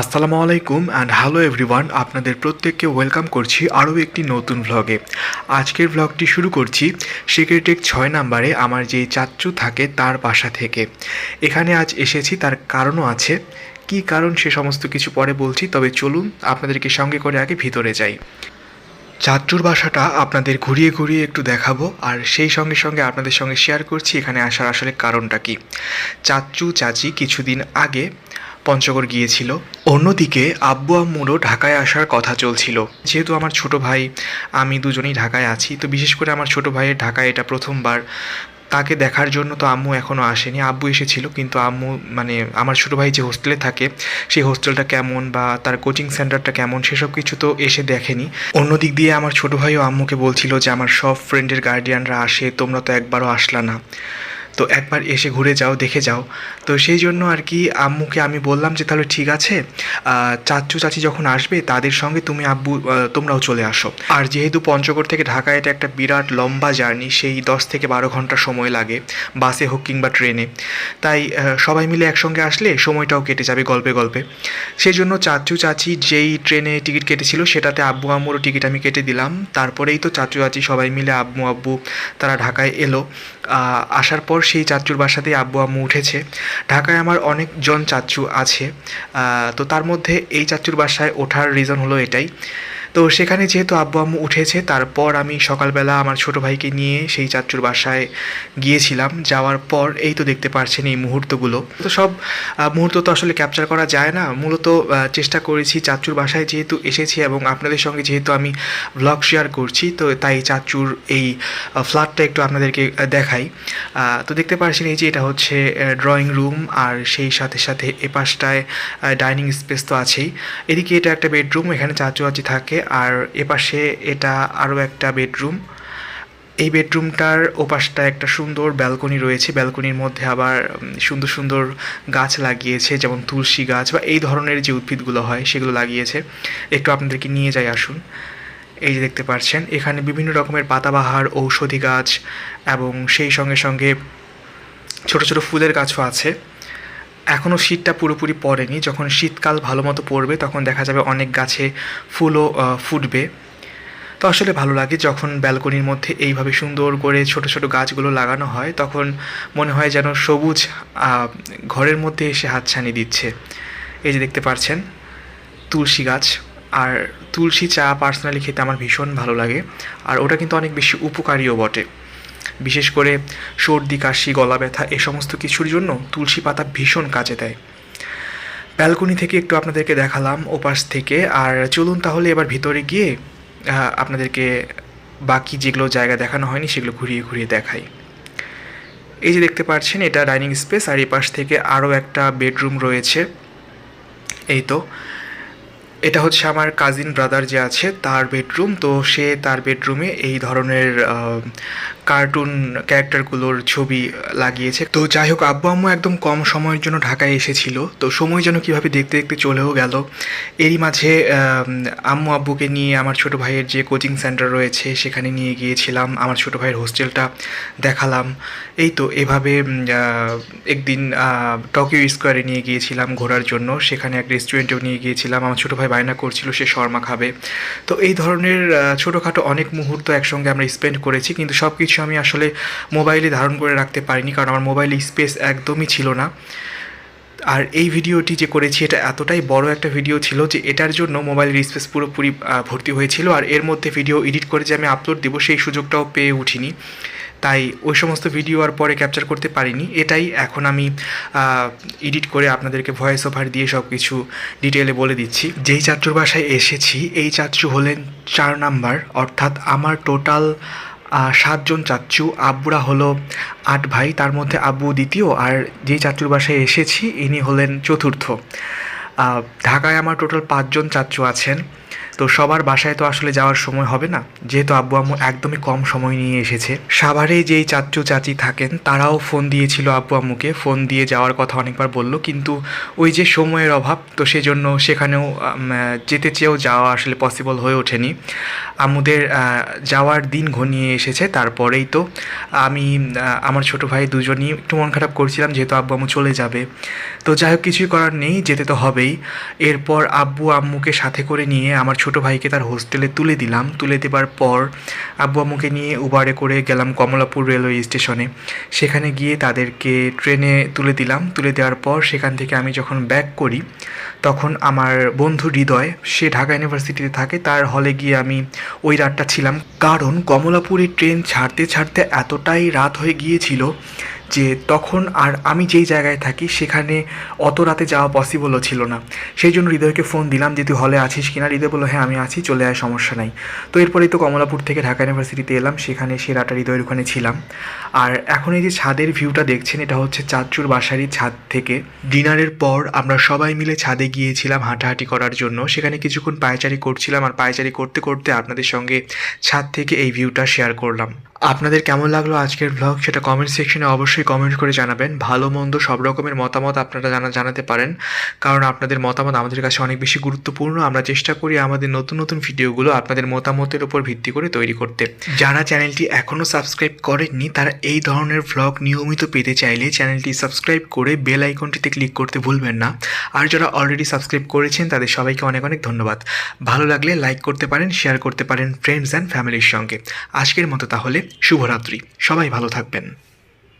আসসালামু আলাইকুম and hello everyone আপনাদের প্রত্যেককে ওয়েলকাম করছি আরও একটি নতুন ভ্লগে আজকের ভ্লগটি শুরু করছি সিক্রেটেক ছয় নাম্বারে, আমার যেই চাচ্চু থাকে তার বাসা থেকে। এখানে আজ এসেছি, তার কারণও আছে। কি কারণ সে সমস্ত কিছু পরে বলছি, তবে চলুন আপনাদেরকে সঙ্গে করে আগে ভিতরে যাই। চাচ্চুর বাসাটা আপনাদের ঘুরিয়ে ঘুরিয়ে একটু দেখাবো, আর সেই সঙ্গে সঙ্গে আপনাদের সঙ্গে শেয়ার করছি, এখানে আসার আসলে কারণটা কি। চাচ্চু চাচি কিছুদিন আগে পঞ্চগড় গিয়েছিল। অন্যদিকে আব্বু আম্মুরও ঢাকায় আসার কথা চলছিল। যেহেতু আমার ছোট ভাই, আমি দুজনেই ঢাকায় আছি, তো বিশেষ করে আমার ছোট ভাইয়ের ঢাকায় এটা প্রথমবার। তাকে দেখার জন্য তো আম্মু এখনও আসেনি। আব্বু এসেছিল, কিন্তু আম্মু মানে আমার ছোটো ভাই যে হোস্টেলে থাকে, সেই হোস্টেলটা কেমন বা তার কোচিং সেন্টারটা কেমন, সেসব কিছু তো এসে দেখেনি। অন্য দিক দিয়ে আমার ছোটো ভাইও আম্মুকে বলছিল যে, আমার সব ফ্রেন্ডের গার্ডিয়ানরা আসে, তোমরা তো একবারও আসলা না। তো একবার এসে ঘুরে যাও, দেখে যাও। তো সেই জন্য আর কি আম্মুকে আমি বললাম যে, তাহলে ঠিক আছে চাচু চাচি যখন আসবে, তাদের সঙ্গে তুমি আব্বু তোমরাও চলে আসো। আর যেহেতু পঞ্চগড় থেকে ঢাকা এটা একটা বিরাট লম্বা জার্নি, সেই দশ থেকে বারো ঘণ্টা সময় লাগে, বাসে হোক কিংবা ট্রেনে। তাই সবাই মিলে একসঙ্গে আসলে সময়টাও কেটে যাবে গল্পে গল্পে। সেই জন্য চাচু চাচি যেই ট্রেনে টিকিট কেটেছিল, সেটাতে আব্বু আম্মুরও টিকিট আমি কেটে দিলাম। তারপরেই তো চাচু চাচি সবাই মিলে আব্বু আব্বু তারা ঢাকায় এলো। আসার পর সেই চাচুর বাসাতেই আব্বু আম্মু উঠেছে। ঢাকায় আমার অনেকজন চাচু আছে। তো তার মধ্যে এই চাচুর বাসায় ওঠার রিজন হলো এটাই। তো সেখানে যেহেতু আব্বু আম্মু উঠেছে, তারপর আমি সকালবেলা আমার ছোট ভাইকে নিয়ে সেই চাচুর বাসায় গিয়েছিলাম। যাওয়ার পর এই তো দেখতে পারছেন এই মুহূর্তগুলো। তো সব মুহূর্ত তো আসলে ক্যাপচার করা যায় না। মূলত চেষ্টা করেছি চাচুর বাসায় যেহেতু এসেছি এবং আপনাদের সঙ্গে যেহেতু আমি ব্লগ শেয়ার করছি, তো তাই চাচুর এই ফ্ল্যাটটা একটু আপনাদেরকে দেখাই। তো দেখতে পাচ্ছেন এই যে এটা হচ্ছে ড্রয়িং রুম আর সেই সাথে সাথে এ পাশটায় ডাইনিং স্পেস তো আছেই। এদিকে এটা একটা বেডরুম এখানে চাচু আচি থাকে আর এপাশে এটা আরও একটা বেডরুম। এই বেডরুমটার ওপাশটা একটা সুন্দর ব্যালকনি রয়েছে। ব্যালকনির মধ্যে আবার সুন্দর সুন্দর গাছ লাগিয়েছে, যেমন তুলসী গাছ বা এই ধরনের যে উদ্ভিদগুলো হয়, সেগুলো লাগিয়েছে। একটু আপনাদেরকে নিয়ে যাই, আসুন। এই যে দেখতে পাচ্ছেন, এখানে বিভিন্ন রকমের পাতাবাহার, ঔষধি গাছ এবং সেই সঙ্গে সঙ্গে ছোট ছোট ফুলের গাছও আছে। এখনও শীতটা পুরোপুরি পড়েনি। যখন শীতকাল ভালো মতো পড়বে, তখন দেখা যাবে অনেক গাছে ফুলও ফুটবে। তো আসলে ভালো লাগে যখন ব্যালকনির মধ্যে এইভাবে সুন্দর করে ছোট ছোট গাছগুলো লাগানো হয়, তখন মনে হয় যেন সবুজ ঘরের মধ্যে এসে হাতছানি দিচ্ছে। এই যে দেখতে পাচ্ছেন, তুলসী গাছ। আর তুলসী চা পার্সোনালি খেতে আমার ভীষণ ভালো লাগে। আর ওটা কিন্তু অনেক বেশি উপকারীও বটে। বিশেষ করে সর্দি, কাশি, গলা ব্যথা এ সমস্ত কিছুর জন্য তুলসী পাতা ভীষণ কাজে দেয়। ব্যালকনি থেকে একটু আপনাদেরকে দেখালাম ওপাশ থেকে। আর চলুন তাহলে এবার ভিতরে গিয়ে আপনাদেরকে বাকি যেগুলো জায়গা দেখানো হয়নি সেগুলো ঘুরিয়ে ঘুরিয়ে দেখাই। এই যে দেখতে পাচ্ছেন, এটা ডাইনিং স্পেস। আর এই পাশ থেকে আরও একটা বেডরুম রয়েছে। এই তো। এটা হচ্ছে আমার কাজিন ব্রাদার যে আছে, তার বেডরুম তো সে তার বেডরুমে এই ধরনের কার্টুন ক্যারেক্টারগুলোর ছবি লাগিয়েছে। তো যাই হোক, আব্বু আম্মু একদম কম সময়ের জন্য ঢাকায় এসেছিল। তো সময় যেন কীভাবে দেখতে দেখতে চলেও গেল। এরই মাঝে আম্মু আব্বুকে নিয়ে আমার ছোট ভাইয়ের যে কোচিং সেন্টার রয়েছে, সেখানে নিয়ে গিয়েছিলাম। আমার ছোট ভাইয়ের হোস্টেলটা দেখালাম। এই তো এভাবে একদিন টোকিও স্কোয়ারে নিয়ে গিয়েছিলাম ঘোরার জন্য। সেখানে এক রেস্টুরেন্টেও নিয়ে গিয়েছিলাম। আমার ছোটো ভাই বায়না করছিল, সে শর্মা খাবে। তো এই ধরনের ছোটোখাটো অনেক মুহূর্ত একসঙ্গে আমরা স্পেন্ড করেছি, কিন্তু সব কিছু আমি আসলে মোবাইলে ধারণ করে রাখতে পারিনি, কারণ আমার মোবাইলে স্পেস একদমই ছিল না। আর এই ভিডিওটি যে করেছি, এটা এতটাই বড় একটা ভিডিও ছিল যে এটার জন্য মোবাইলের স্পেস পুরোপুরি ভর্তি হয়েছিল। আর এর মধ্যে ভিডিও এডিট করে যে আমি আপলোড দেবো, সেই সুযোগটাও পেয়ে উঠিনি। তাই ওই সমস্ত ভিডিও আর পরে ক্যাপচার করতে পারিনি। এটাই এখন আমি এডিট করে আপনাদেরকে ভয়েস ওভার দিয়ে সব কিছু ডিটেলে বলে দিচ্ছি। যেই চাচুর বাসায় এসেছি, এই চাচু হলেন চার নাম্বার। অর্থাৎ আমার টোটাল সাতজন চাচ্চু। আব্বুরা হলো আট ভাই, তার মধ্যে আব্বু দ্বিতীয়। আর যেই চাচুর বাসায় এসেছি, ইনি হলেন চতুর্থ। ঢাকায় আমার টোটাল পাঁচজন চাচ্চু আছেন। তো সবার বাসায় তো আসলে যাওয়ার সময় হবে না। যেহেতু আব্বু আম্মু একদমই কম সময় নিয়ে এসেছে। সাভারে যেই চাচু চাচি থাকেন, তারাও ফোন দিয়েছিল আব্বু আম্মুকে। ফোন দিয়ে যাওয়ার কথা অনেকবার বলল, কিন্তু ওই যে সময়ের অভাব, তো সেজন্য সেখানেও যেতে চেয়েও যাওয়া আসলে পসিবল হয়ে ওঠেনি। আম্মুদের যাওয়ার দিন ঘনিয়ে এসেছে, তারপরেই তো আমি আমার ছোট ভাই দুজনই একটু মন খারাপ করছিলাম, যেহেতু আব্বু আম্মু চলে যাবে। তো যাই হোক, কিছুই করার নেই, যেতে তো হবেই। এরপর আব্বু আম্মুকে সাথে করে নিয়ে আমার ছোট ভাইকে তার হোস্টেলে তুলে দিলাম। তুলে দেবার পর আব্বু আম্মুকে নিয়ে উবারে করে গেলাম কমলাপুর রেলওয়ে স্টেশনে। সেখানে গিয়ে তাদেরকে ট্রেনে তুলে দিলাম। তুলে দেওয়ার পর সেখান থেকে আমি যখন ব্যাক করি, তখন আমার বন্ধু হৃদয়, সে ঢাকা ইউনিভার্সিটিতে থাকে, তার হলে গিয়ে আমি ওই রাতটা ছিলাম। কারণ কমলাপুরে ট্রেন ছাড়তে ছাড়তে এতটাই রাত হয়ে গিয়েছিল যে তখন আর আমি যেই জায়গায় থাকি, সেখানে অত রাতে যাওয়া পসিবলও ছিল না। সেই জন্য হৃদয়কে ফোন দিলাম যে, তুই হলে আছিস কিনা? হৃদয় বলল হ্যাঁ আমি আছি, চলে আয়, সমস্যা নাই। তো এরপরেই তো কমলাপুর থেকে ঢাকা ইউনিভার্সিটিতে এলাম, সেখানে সে রাটা হৃদয়ের ওখানে ছিলাম। আর এখন এই যে ছাদের ভিউটা দেখছেন, এটা হচ্ছে চাঁদচুর বাসারই ছাদ থেকে। ডিনারের পর আমরা সবাই মিলে ছাদে গিয়েছিলাম হাঁটাহাঁটি করার জন্য। সেখানে কিছুক্ষণ পায়চারি করছিলাম, আর পায়চারি করতে করতে আপনাদের সঙ্গে ছাদ থেকে এই ভিউটা শেয়ার করলাম। আপনাদের কেমন লাগল আজকের ব্লগ সেটা কমেন্ট সেকশনে অবশ্যই কমেন্ট করে জানাবেন। ভালো, মন্দ সব রকমের মতামত আপনারা জানা, জানাতে পারেন। কারণ আপনাদের মতামত আমাদের কাছে অনেক বেশি গুরুত্বপূর্ণ। আমরা চেষ্টা করি আমাদের নতুন নতুন ভিডিওগুলো আপনাদের মতামতের উপর ভিত্তি করে তৈরি করতে। যারা চ্যানেলটি এখনও সাবস্ক্রাইব করেননি, তারা এই ধরনের ভ্লগ নিয়মিত পেতে চাইলে চ্যানেলটি সাবস্ক্রাইব করে বেল আইকনটিতে ক্লিক করতে ভুলবেন না। আর যারা অলরেডি সাবস্ক্রাইব করেছেন, তাদের সবাইকে অনেক অনেক ধন্যবাদ। ভালো লাগলে লাইক করতে পারেন শেয়ার করতে পারেন ফ্রেন্ডস অ্যান্ড ফ্যামিলির সঙ্গে। আজকের মতো তাহলে শুভরাত্রি। সবাই ভালো থাকবেন।